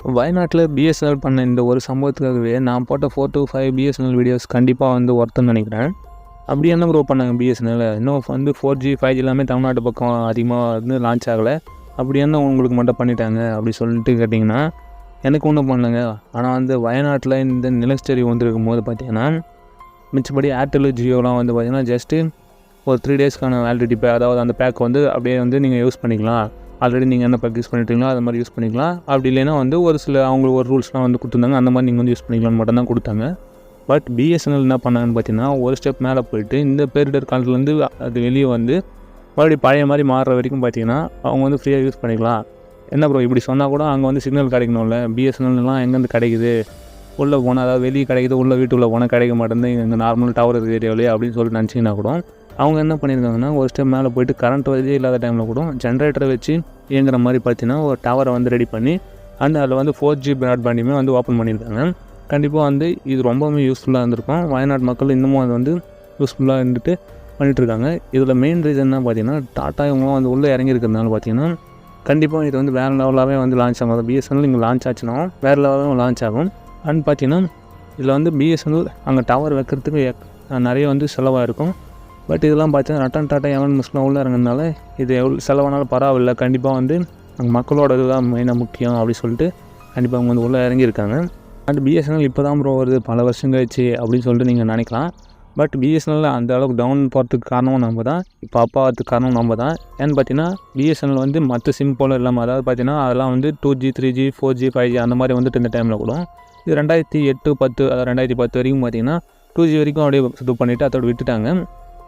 இப்போ வயநாட்டில் பிஎஸ்என்எல் பண்ண இந்த ஒரு சம்பவத்துக்காகவே நான் போட்ட four to five BSNL videos கண்டிப்பாக வந்து ஒர்த்துன்னு நினைக்கிறேன். அப்படி என்ன க்ரோ பண்ணாங்க பிஎஸ்என்எல் இன்னும் வந்து ஃபோர் ஜி ஃபைவ் ஜி எல்லாமே தமிழ்நாட்டு பக்கம் அதிகமாக வந்து லான்ச் ஆகலை. அப்படி என்ன உங்களுக்கு மட்டும் பண்ணிட்டாங்க அப்படி சொல்லிட்டு கேட்டிங்கன்னா எனக்கு ஒன்றும் பண்ணலங்க. ஆனால் வந்து வயநாட்டில் இந்த நிலச்சரி வந்திருக்கும் போது பார்த்தீங்கன்னா மிச்சபடி ஏர்டெல் ஜியோலாம் வந்து பார்த்திங்கன்னா ஜஸ்ட்டு ஒரு த்ரீ டேஸ்க்கான வேலிடிட்டி பே அதாவது அந்த பேக் வந்து அப்படியே வந்து நீங்கள் யூஸ் பண்ணிக்கலாம். ஆல்ரெடி நீங்கள் என்ன பேக் யூஸ் பண்ணிட்டீங்களோ அது மாதிரி யூஸ் பண்ணிக்கலாம். அப்படி இல்லைன்னா வந்து ஒரு சில அவங்களுக்கு ஒரு ரூல்ஸ்லாம் வந்து கொடுத்துருந்தாங்க அந்த மாதிரி நீங்கள் வந்து யூஸ் பண்ணிக்கலாம்னு மட்டும் தான் கொடுத்தாங்க. பட் பிஎஸ்என்எல் என்ன பண்ணாங்கன்னு பார்த்தீங்கன்னா ஒரு ஸ்டெப் மேலே போயிட்டு இந்த பேரிடர் காலத்துலேருந்து அது வெளியே வந்து மறுபடியும் பழைய மாதிரி மாறுற வரைக்கும் பார்த்தீங்கன்னா அவங்க வந்து ஃப்ரீயாக யூஸ் பண்ணிக்கலாம். என்ன ப்ரோ இப்படி சொன்னால் கூட அங்கே வந்து சிக்னல் கிடைக்கணும்ல? பிஎஸ்என்எல்லாம் எங்கேருந்து கிடைக்குது? உள்ளே போனால் அதாவது வெளியே கிடைக்குது உள்ளே வீட்டுக்குள்ளே போனால் கிடைக்க மாட்டேங்குது. இங்கே நார்மல் டவர் இருக்கிற ஏரியாவிலே அப்படின்னு சொல்லிட்டு நினச்சிங்கன்னா கூட அவங்க என்ன பண்ணியிருக்காங்கன்னா ஒரு ஸ்டெப் மேலே போயிட்டு கரண்ட் வசதி இல்லாத டைமில் கூட ஜென்ரேட்டரை வச்சு இயங்குற மாதிரி பார்த்தீங்கன்னா ஒரு டவரை வந்து ரெடி பண்ணி அண்ட் அதில் வந்து ஃபோர் ஜி ப்ராட்பேண்டையுமே வந்து ஓப்பன் பண்ணியிருக்காங்க. கண்டிப்பாக வந்து இது ரொம்பவுமே யூஸ்ஃபுல்லாக இருந்திருக்கும். வயநாட்டு மக்கள் இன்னமும் அது வந்து யூஸ்ஃபுல்லாக இருந்துட்டு பண்ணிகிட்ருக்காங்க இதில் மெயின் ரீசன் என்ன பார்த்தீங்கன்னா டாட்டா இவங்களாம் வந்து உள்ளே இறங்கியிருக்கிறதுனால பார்த்தீங்கன்னா கண்டிப்பாக இது வந்து வேறு லெவலாகவே வந்து லான்ச் ஆகும். பிஎஸ்என்எல் இங்கே லான்ச் ஆச்சுன்னா வேறு லெவலாகவும் லான்ச் ஆகும். அண்ட் பார்த்தீங்கன்னா இதில் வந்து பிஎஸ்என்எல் அங்கே டவர் வைக்கிறதுக்கு நிறைய வந்து செலவாக இருக்கும் பட் இதெல்லாம் பார்த்தீங்கன்னா ரட்டன் டாட்டா எவன் மிஸ்லாம் உள்ளே இறங்கினால இது எவ்வளோ செலவானாலும் பரவாயில்ல. கண்டிப்பாக வந்து அங்கே மக்களோட இதுதான் மெயினாக முக்கியம் அப்படின்னு சொல்லிட்டு கண்டிப்பாக அவங்க வந்து உள்ளே இறங்கியிருக்காங்க. அண்ட் பிஎஸ்என்எல் இப்போ தான் ப்ரோ வருது. பல வருஷம் கழிச்சு அப்படின்னு சொல்லிட்டு நீங்கள் நினைக்கலாம். பட் பிஎஸ்என்எல் அந்த அளவுக்கு டவுன் போகிறதுக்கு காரணமும் நம்ம தான். இப்போ அப்பாவதுக்கு காரணம் நம்ம தான். ஏன்னு பார்த்தீங்கன்னா பிஎஸ்என்எல் வந்து மற்ற சிம் போல் இல்லாமல் அதாவது பார்த்தீங்கன்னா அதெல்லாம் வந்து two G three G four G five G அந்த மாதிரி வந்துட்டு இந்த டைமில் கூட இது ரெண்டாயிரத்தி எட்டு பத்து அதாவது ரெண்டாயிரத்தி பத்து வரைக்கும் பார்த்தீங்கன்னா டூ ஜி வரைக்கும் அப்படியே இது பண்ணிவிட்டு அதோட விட்டுட்டாங்க.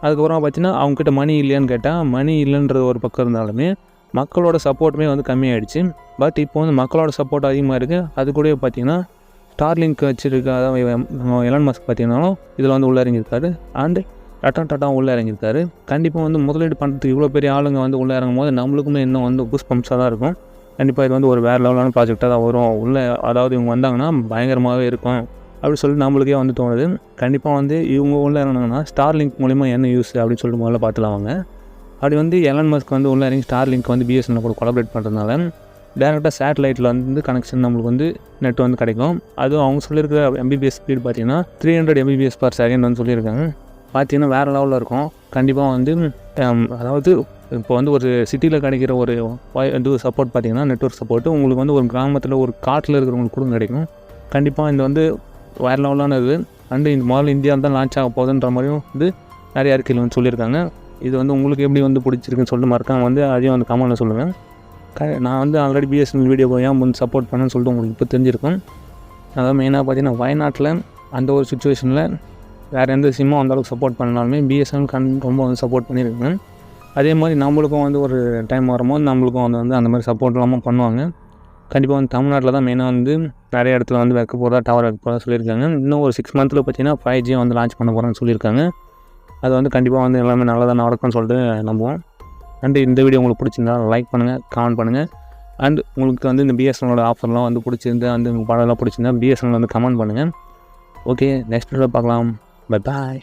அதுக்கப்புறம் பார்த்தீங்கன்னா அவங்கக்கிட்ட மணி இல்லையான்னு கேட்டால் மணி இல்லைன்றது ஒரு பக்கம் இருந்தாலுமே மக்களோட சப்போர்ட்டுமே வந்து கம்மியாயிடுச்சு. பட் இப்போ வந்து மக்களோட சப்போர்ட் அதிகமாக இருக்குது அது கூட பார்த்தீங்கன்னா ஸ்டார்லிங்க் வச்சுருக்க அதான் எலன் மாஸ்க் பார்த்தீங்கன்னாலும் இதில் வந்து உள்ளே இறங்கியிருக்காரு. அண்டு ரட்டன் டாட்டா உள்ளே இறங்கியிருக்காரு. கண்டிப்பாக வந்து முதலீடு பண்ணுறதுக்கு இவ்வளோ பெரிய ஆளுங்க வந்து உள்ளே இறங்கும் போது நம்மளுக்குமே இன்னும் வந்து புஷ் பம்ப்ஸாக தான் இருக்கும். கண்டிப்பாக இது வந்து ஒரு வேறு லெவலான ப்ராஜெக்டாக தான் வரும். உள்ளே அதாவது இவங்க வந்தாங்கன்னா பயங்கரமாகவே இருக்கும். அப்படின்னு சொல்லிட்டு நம்மளுக்கே வந்து தோணுது. கண்டிப்பாக வந்து இவங்க உள்ளே இறங்கினாங்கன்னா ஸ்டார் லிங்க் மூலிமா என்ன யூஸ் அப்படின்னு சொல்லிட்டு முதல்ல பார்த்துலாம் அவங்க அப்படி வந்து எலன் மஸ்க் வந்து உள்ள இறங்கி ஸ்டார் லிங்க் வந்து பிஎஸ்என்எல் கூட கொலபரேட் பண்ணுறதுனால டேரெக்டாக சேட்டலைட்டில் வந்து கனெக்ஷன் நம்மளுக்கு வந்து நெட் வந்து கிடைக்கும். அதுவும் அவங்க சொல்லியிருக்கிற எம்பிபிஎஸ் ஸ்பீட் பார்த்தீங்கன்னா three hundred Mbps per second வந்து சொல்லியிருக்காங்க. பார்த்தீங்கன்னா வேறு லெவலில் இருக்கும். கண்டிப்பாக வந்து அதாவது இப்போ வந்து ஒரு சிட்டியில் கிடைக்கிற ஒரு இது சப்போர்ட் பார்த்தீங்கன்னா நெட்ஒர்க் சப்போர்ட்டு உங்களுக்கு வந்து ஒரு கிராமத்தில் ஒரு காட்டில் இருக்கிறவங்களுக்கு கூட கிடைக்கும். கண்டிப்பாக இந்த வந்து வேறு லெவலானது அண்டு இந்த முதல்ல இந்தியா தான் லான்ச் ஆக போகுதுன்ற மாதிரியும் வந்து நிறைய அறிக்கையில் வந்து சொல்லியிருக்காங்க. இது வந்து உங்களுக்கு எப்படி வந்து பிடிச்சிருக்குன்னு சொல்லிட்டு மறக்காம வந்து அதையும் வந்து கமெண்ட்டில் சொல்லுவேன் க நான் வந்து ஆல்ரெடி பிஎஸ்என்எல் வீடியோ ஏன் வந்து சப்போர்ட் பண்ணேன்னு சொல்லிட்டு உங்களுக்கு இப்போ தெரிஞ்சிருக்கும். அதாவது மெயினாக பார்த்தீங்கன்னா வயநாட்டில் அந்த ஒரு சுச்சுவேஷனில் வேறு எந்த சிம்மும் அந்தளவுக்கு சப்போர்ட் பண்ணாலுமே பிஎஸ்என்எல் கண் ரொம்ப வந்து சப்போர்ட் பண்ணியிருக்கேன் அதே மாதிரி நம்மளுக்கும் வந்து ஒரு டைம் வரும்போது நம்மளுக்கும் வந்து வந்து அந்த மாதிரி சப்போர்ட் இல்லாமல் பண்ணுவாங்க. கண்டிப்பாக வந்து தமிழ்நாட்டில் தான் மெயினாக வந்து நிறைய இடத்துல வந்து வைக்க போகிறதா டவர் வைக்க போகிறதா சொல்லியிருக்காங்க. இன்னும் ஒரு சிக்ஸ் மந்த்தில் பார்த்தீங்கன்னா ஃபைவ் ஜி வந்து லான்ச் பண்ண போகிறேன்னு சொல்லியிருக்காங்க. அது வந்து கண்டிப்பாக வந்து எல்லாமே நல்லதாக நடக்கும்னு சொல்லிட்டு நம்புவோம். அண்ட் இந்த வீடியோ உங்களுக்கு பிடிச்சிருந்தா லைக் பண்ணுங்கள் கமெண்ட் பண்ணுங்கள் அண்ட் உங்களுக்கு வந்து இந்த பிஎஸ்என்எலோட ஆஃபர்லாம் வந்து பிடிச்சிருந்து அந்த படம்லாம் பிடிச்சிருந்தா பிஎஸ்என்எல் வந்து கமெண்ட் பண்ணுங்கள் ஓகே நெக்ஸ்ட் வீடியோ பார்க்கலாம். Bye bye